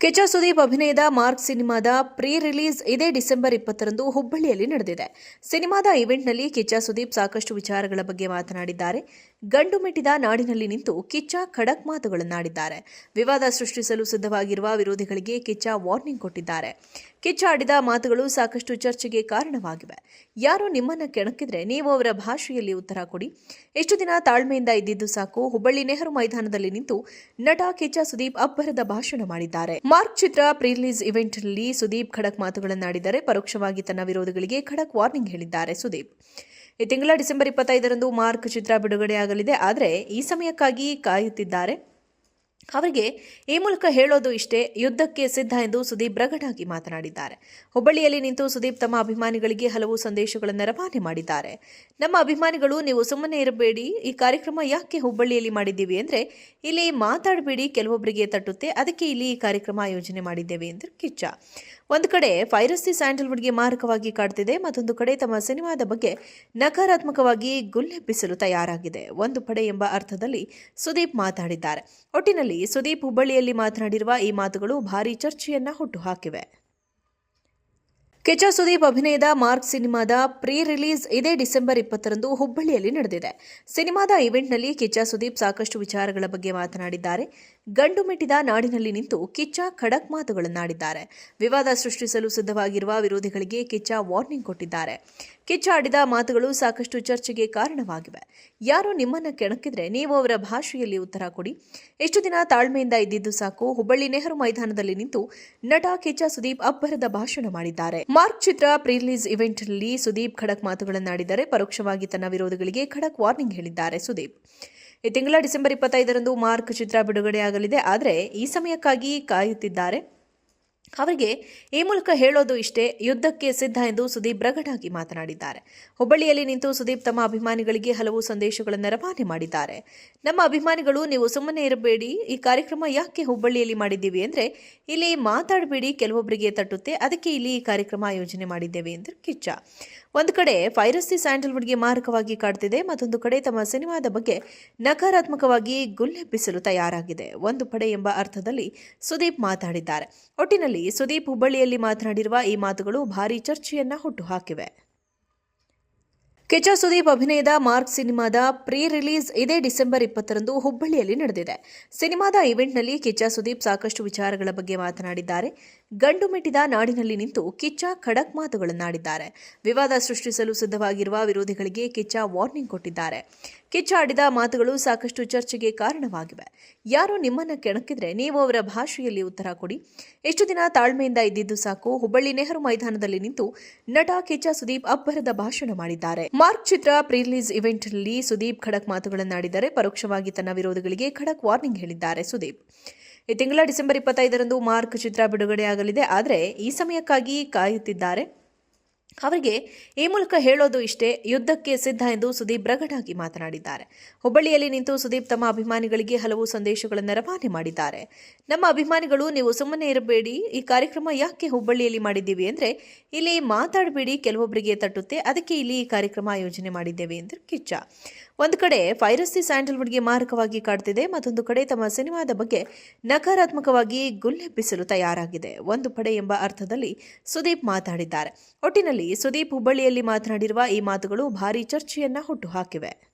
ಕಿಚ್ಚ ಸುದೀಪ್ ಅಭಿನಯದ ಮಾರ್ಕ್ ಸಿನಿಮಾದ pre release ಇದೇ ಡಿಸೆಂಬರ್ ಇಪ್ಪತ್ತರಂದು ಹುಬ್ಬಳ್ಳಿಯಲ್ಲಿ ನಡೆದಿದೆ. ಸಿನಿಮಾದ ಇವೆಂಟ್ನಲ್ಲಿ ಕಿಚ್ಚ ಸುದೀಪ್ ಸಾಕಷ್ಟು ವಿಚಾರಗಳ ಬಗ್ಗೆ ಮಾತನಾಡಿದ್ದಾರೆ. ಗಂಡು ಮೆಟ್ಟಿದ ನಾಡಿನಲ್ಲಿ ನಿಂತು ಕಿಚ್ಚ ಖಡಕ್ ಮಾತುಗಳನ್ನಾಡಿದ್ದಾರೆ. ವಿವಾದ ಸೃಷ್ಟಿಸಲು ಸಿದ್ಧವಾಗಿರುವ ವಿರೋಧಿಗಳಿಗೆ ಕಿಚ್ಚ ವಾರ್ನಿಂಗ್ ಕೊಟ್ಟಿದ್ದಾರೆ. ಕಿಚ್ಚ ಆಡಿದ ಮಾತುಗಳು ಸಾಕಷ್ಟು ಚರ್ಚೆಗೆ ಕಾರಣವಾಗಿವೆ. ಯಾರು ನಿಮ್ಮನ್ನ ಕೆಣಕಿದ್ರೆ ನೀವು ಅವರ ಭಾಷೆಯಲ್ಲಿ ಉತ್ತರ ಕೊಡಿ. ಎಷ್ಟು ದಿನ ತಾಳ್ಮೆಯಿಂದ ಇದ್ದಿದ್ದು ಸಾಕು. ಹುಬ್ಬಳ್ಳಿ ನೆಹರು ಮೈದಾನದಲ್ಲಿ ನಿಂತು ನಟ ಕಿಚ್ಚ ಸುದೀಪ್ ಅಬ್ಬರದ ಭಾಷಣ ಮಾಡಿದ್ದಾರೆ. ಮಾರ್ಕ್ ಚಿತ್ರ ಪ್ರೀಲೀಸ್ ಇವೆಂಟ್ ಇವೆಂಟ್ನಲ್ಲಿ ಸುದೀಪ್ ಖಡಕ್ ಮಾತುಗಳನ್ನಾಡಿದರೆ ಪರೋಕ್ಷವಾಗಿ ತನ್ನ ವಿರೋಧಿಗಳಿಗೆ ಖಡಕ್ ವಾರ್ನಿಂಗ್ ಹೇಳಿದ್ದಾರೆ ಸುದೀಪ್. ಈ ತಿಂಗಳ ಡಿಸೆಂಬರ್ ಇಪ್ಪತ್ತೈದರಂದು ಮಾರ್ಕ್ ಚಿತ್ರ ಬಿಡುಗಡೆಯಾಗಲಿದೆ. ಆದರೆ ಈ ಸಮಯಕ್ಕಾಗಿ ಕಾಯುತ್ತಿದ್ದಾರೆ. ಅವರಿಗೆ ಈ ಮೂಲಕ ಹೇಳೋದು ಇಷ್ಟೇ, ಯುದ್ಧಕ್ಕೆ ಸಿದ್ಧ ಎಂದು ಸುದೀಪ್ ರಗಡಾಗಿ ಮಾತನಾಡಿದ್ದಾರೆ. ಹುಬ್ಬಳ್ಳಿಯಲ್ಲಿ ನಿಂತು ಸುದೀಪ್ ತಮ್ಮ ಅಭಿಮಾನಿಗಳಿಗೆ ಹಲವು ಸಂದೇಶಗಳನ್ನು ರವಾನೆ ಮಾಡಿದ್ದಾರೆ. ನಮ್ಮ ಅಭಿಮಾನಿಗಳು, ನೀವು ಸುಮ್ಮನೆ ಇರಬೇಡಿ, ಈ ಕಾರ್ಯಕ್ರಮ ಯಾಕೆ ಹುಬ್ಬಳ್ಳಿಯಲ್ಲಿ ಮಾಡಿದ್ದೀವಿ ಅಂದರೆ, ಇಲ್ಲಿ ಮಾತಾಡಬೇಡಿ ಕೆಲವೊಬ್ಬರಿಗೆ ತಟ್ಟುತ್ತೆ, ಅದಕ್ಕೆ ಇಲ್ಲಿ ಈ ಕಾರ್ಯಕ್ರಮ ಆಯೋಜನೆ ಮಾಡಿದ್ದೇವೆ ಎಂದು ಕಿಚ್ಚ. ಒಂದು ಕಡೆ ವೈರಸ್ಸಿ ಸ್ಯಾಂಡಲ್ವುಡ್ಗೆ ಮಾರಕವಾಗಿ ಕಾಡ್ತಿದೆ, ಮತ್ತೊಂದು ಕಡೆ ತಮ್ಮ ಸಿನಿಮಾದ ಬಗ್ಗೆ ನಕಾರಾತ್ಮಕವಾಗಿ ಗುಲ್ಲೆಬ್ಬಿಸಲು ತಯಾರಾಗಿದೆ. ಒಂದು ಪಡೆ ಎಂಬ ಅರ್ಥದಲ್ಲಿ ಸುದೀಪ್ ಮಾತಾಡಿದ್ದಾರೆ. ಒಟ್ಟಿನಲ್ಲಿ ಸುದೀಪ್ ಹುಬ್ಬಳ್ಳಿಯಲ್ಲಿ ಮಾತನಾಡಿರುವ ಈ ಮಾತುಗಳು ಭಾರೀ ಚರ್ಚೆಯನ್ನ ಹುಟ್ಟುಹಾಕಿವೆ. ಕಿಚ್ಚ ಸುದೀಪ್ ಅಭಿನಯದ ಮಾರ್ಕ್ ಸಿನಿಮಾದ ಪ್ರೀ ರಿಲೀಸ್ ಇದೇ ಡಿಸೆಂಬರ್ ಇಪ್ಪತ್ತರಂದು ಹುಬ್ಬಳ್ಳಿಯಲ್ಲಿ ನಡೆದಿದೆ. ಸಿನಿಮಾದ ಇವೆಂಟ್ನಲ್ಲಿ ಕಿಚ್ಚ ಸುದೀಪ್ ಸಾಕಷ್ಟು ವಿಚಾರಗಳ ಬಗ್ಗೆ ಮಾತನಾಡಿದ್ದಾರೆ. ಗಂಡು ಮೆಟ್ಟಿದ ನಾಡಿನಲ್ಲಿ ನಿಂತು ಕಿಚ್ಚ ಖಡಕ್ ಮಾತುಗಳನ್ನಾಡಿದ್ದಾರೆ. ವಿವಾದ ಸೃಷ್ಟಿಸಲು ಸಿದ್ಧವಾಗಿರುವ ವಿರೋಧಿಗಳಿಗೆ ಕಿಚ್ಚ ವಾರ್ನಿಂಗ್ ಕೊಟ್ಟಿದ್ದಾರೆ. ಕಿಚ್ಚ ಆಡಿದ ಮಾತುಗಳು ಸಾಕಷ್ಟು ಚರ್ಚೆಗೆ ಕಾರಣವಾಗಿವೆ. ಯಾರು ನಿಮ್ಮನ್ನ ಕೆಣಕಿದ್ರೆ ನೀವು ಅವರ ಭಾಷೆಯಲ್ಲಿ ಉತ್ತರ ಕೊಡಿ. ಎಷ್ಟು ದಿನ ತಾಳ್ಮೆಯಿಂದ ಇದ್ದಿದ್ದು ಸಾಕು. ಹುಬ್ಬಳ್ಳಿ ನೆಹರು ಮೈದಾನದಲ್ಲಿ ನಿಂತು ನಟ ಕಿಚ್ಚ ಸುದೀಪ್ ಅಬ್ಬರದ ಭಾಷಣ ಮಾಡಿದ್ದಾರೆ. ಮಾರ್ಕ್ ಚಿತ್ರ ಪ್ರೀ ರಿಲೀಸ್ ಇವೆಂಟ್ನಲ್ಲಿ ಸುದೀಪ್ ಖಡಕ್ ಮಾತುಗಳನ್ನಾಡಿದರೆ ಪರೋಕ್ಷವಾಗಿ ತನ್ನ ವಿರೋಧಿಗಳಿಗೆ ಖಡಕ್ ವಾರ್ನಿಂಗ್ ಹೇಳಿದ್ದಾರೆ ಸುದೀಪ್. ಈ ತಿಂಗಳ ಡಿಸೆಂಬರ್ ಇಪ್ಪತ್ತೈದರಂದು ಮಾರ್ಕ್ ಚಿತ್ರ ಬಿಡುಗಡೆಯಾಗಲಿದೆ. ಆದರೆ ಈ ಸಮಯಕ್ಕಾಗಿ ಕಾಯುತ್ತಿದ್ದಾರೆ. ಅವರಿಗೆ ಈ ಮೂಲಕ ಹೇಳೋದು ಇಷ್ಟೇ, ಯುದ್ಧಕ್ಕೆ ಸಿದ್ಧ ಎಂದು ಸುದೀಪ್ ರಗಡಾಗಿ ಮಾತನಾಡಿದ್ದಾರೆ. ಹುಬ್ಬಳ್ಳಿಯಲ್ಲಿ ನಿಂತು ಸುದೀಪ್ ತಮ್ಮ ಅಭಿಮಾನಿಗಳಿಗೆ ಹಲವು ಸಂದೇಶಗಳನ್ನು ರವಾನೆ ಮಾಡಿದ್ದಾರೆ. ನಮ್ಮ ಅಭಿಮಾನಿಗಳು, ನೀವು ಸುಮ್ಮನೆ ಇರಬೇಡಿ, ಈ ಕಾರ್ಯಕ್ರಮ ಯಾಕೆ ಹುಬ್ಬಳ್ಳಿಯಲ್ಲಿ ಮಾಡಿದ್ದೀವಿ ಅಂದರೆ, ಇಲ್ಲಿ ಮಾತಾಡಬೇಡಿ ಕೆಲವೊಬ್ಬರಿಗೆ ತಟ್ಟುತ್ತೆ, ಅದಕ್ಕೆ ಇಲ್ಲಿ ಈ ಕಾರ್ಯಕ್ರಮ ಆಯೋಜನೆ ಮಾಡಿದ್ದೇವೆ ಎಂದರು ಕಿಚ್ಚ. ಒಂದು ಕಡೆ ಫೈರಸ್ಸಿ ಸ್ಯಾಂಡಲ್ವುಡ್ಗೆ ಮಾರಕವಾಗಿ ಕಾಡ್ತಿದೆ, ಮತ್ತೊಂದು ಕಡೆ ತಮ್ಮ ಸಿನಿಮಾದ ಬಗ್ಗೆ ನಕಾರಾತ್ಮಕವಾಗಿ ಗುಲ್ಲೆಬ್ಬಿಸಲು ತಯಾರಾಗಿದೆ. ಒಂದು ಪಡೆ ಎಂಬ ಅರ್ಥದಲ್ಲಿ ಸುದೀಪ್ ಮಾತಾಡಿದ್ದಾರೆ. ಒಟ್ಟಿನಲ್ಲಿ ಸುದೀಪ್ ಹುಬ್ಬಳ್ಳಿಯಲ್ಲಿ ಮಾತನಾಡಿರುವ ಈ ಮಾತುಗಳು ಭಾರೀ ಚರ್ಚೆಯನ್ನ ಹುಟ್ಟುಹಾಕಿವೆ ಕಿಚ್ಚ ಸುದೀಪ್ ಅಭಿನಯದ ಮಾರ್ಕ್ ಸಿನಿಮಾದ ಪ್ರೀ ರಿಲೀಸ್ ಇದೇ ಡಿಸೆಂಬರ್ ಇಪ್ಪತ್ತರಂದು ಹುಬ್ಬಳ್ಳಿಯಲ್ಲಿ ನಡೆದಿದೆ. ಸಿನಿಮಾದ ಇವೆಂಟ್ನಲ್ಲಿ ಕಿಚ್ಚ ಸುದೀಪ್ ಸಾಕಷ್ಟು ವಿಚಾರಗಳ ಬಗ್ಗೆ ಮಾತನಾಡಿದ್ದಾರೆ. ಗಂಡು ಮೆಟ್ಟಿದ ನಾಡಿನಲ್ಲಿ ನಿಂತು ಕಿಚ್ಚ ಖಡಕ್ ಮಾತುಗಳನ್ನಾಡಿದ್ದಾರೆ. ವಿವಾದ ಸೃಷ್ಟಿಸಲು ಸಿದ್ಧವಾಗಿರುವ ವಿರೋಧಿಗಳಿಗೆ ಕಿಚ್ಚ ವಾರ್ನಿಂಗ್ ಕೊಟ್ಟಿದ್ದಾರೆ. ಕಿಚ್ಚ ಆಡಿದ ಮಾತುಗಳು ಸಾಕಷ್ಟು ಚರ್ಚೆಗೆ ಕಾರಣವಾಗಿವೆ. ಯಾರು ನಿಮ್ಮನ್ನ ಕೆಣಕಿದ್ರೆ ನೀವು ಅವರ ಭಾಷೆಯಲ್ಲಿ ಉತ್ತರ ಕೊಡಿ. ಎಷ್ಟು ದಿನ ತಾಳ್ಮೆಯಿಂದ ಇದ್ದಿದ್ದು ಸಾಕು. ಹುಬ್ಬಳ್ಳಿ ನೆಹರು ಮೈದಾನದಲ್ಲಿ ನಿಂತು ನಟ ಕಿಚ್ಚ ಸುದೀಪ್ ಅಬ್ಬರದ ಭಾಷಣ ಮಾಡಿದ್ದಾರೆ. ಮಾರ್ಕ್ ಚಿತ್ರ ಪ್ರೀ ರಿಲೀಸ್ ಇವೆಂಟ್ನಲ್ಲಿ ಸುದೀಪ್ ಖಡಕ್ ಮಾತುಗಳನ್ನಾಡಿದರೆ ಪರೋಕ್ಷವಾಗಿ ತನ್ನ ವಿರೋಧಿಗಳಿಗೆ ಖಡಕ್ ವಾರ್ನಿಂಗ್ ಹೇಳಿದ್ದಾರೆ ಸುದೀಪ್. ಈ ತಿಂಗಳ ಡಿಸೆಂಬರ್ ಇಪ್ಪತ್ತೈದರಂದು ಮಾರ್ಕ್ ಚಿತ್ರ ಬಿಡುಗಡೆಯಾಗಲಿದೆ, ಆದರೆ ಈ ಸಮಯಕ್ಕಾಗಿ ಕಾಯುತ್ತಿದ್ದಾರೆ. ಅವರಿಗೆ ಈ ಮೂಲಕ ಹೇಳೋದು ಇಷ್ಟೇ, ಯುದ್ಧಕ್ಕೆ ಸಿದ್ಧ ಎಂದು ಸುದೀಪ್ ರಗಡಾಗಿ ಮಾತನಾಡಿದ್ದಾರೆ. ಹುಬ್ಬಳ್ಳಿಯಲ್ಲಿ ನಿಂತು ಸುದೀಪ್ ತಮ್ಮ ಅಭಿಮಾನಿಗಳಿಗೆ ಹಲವು ಸಂದೇಶಗಳನ್ನು ರವಾನೆ ಮಾಡಿದ್ದಾರೆ. ನಮ್ಮ ಅಭಿಮಾನಿಗಳು, ನೀವು ಸುಮ್ಮನೆ ಇರಬೇಡಿ, ಈ ಕಾರ್ಯಕ್ರಮ ಯಾಕೆ ಹುಬ್ಬಳ್ಳಿಯಲ್ಲಿ ಮಾಡಿದ್ದೀವಿ ಅಂದರೆ, ಇಲ್ಲಿ ಮಾತಾಡಬೇಡಿ ಕೆಲವೊಬ್ಬರಿಗೆ ತಟ್ಟುತ್ತೆ, ಅದಕ್ಕೆ ಇಲ್ಲಿ ಈ ಕಾರ್ಯಕ್ರಮ ಆಯೋಜನೆ ಮಾಡಿದ್ದೇವೆ ಎಂದರು ಕಿಚ್ಚ. ಒಂದು ಕಡೆ ಫೈರಸ್ಸಿ ಸ್ಯಾಂಡಲ್ವುಡ್ಗೆ ಮಾರಕವಾಗಿ ಕಾಡ್ತಿದೆ, ಮತ್ತೊಂದು ಕಡೆ ತಮ್ಮ ಸಿನಿಮಾದ ಬಗ್ಗೆ ನಕಾರಾತ್ಮಕವಾಗಿ ಗುಲ್ಲೆಬ್ಬಿಸಲು ತಯಾರಾಗಿದೆ. ಒಂದು ಪಡೆ ಎಂಬ ಅರ್ಥದಲ್ಲಿ ಸುದೀಪ್ ಮಾತಾಡಿದ್ದಾರೆ. ಒಟ್ಟಿನಲ್ಲಿ ಸುದೀಪ್ ಹುಬ್ಬಳ್ಳಿಯಲ್ಲಿ ಮಾತನಾಡಿರುವ ಈ ಮಾತುಗಳು ಭಾರೀ ಚರ್ಚೆಯನ್ನ ಹುಟ್ಟುಹಾಕಿವೆ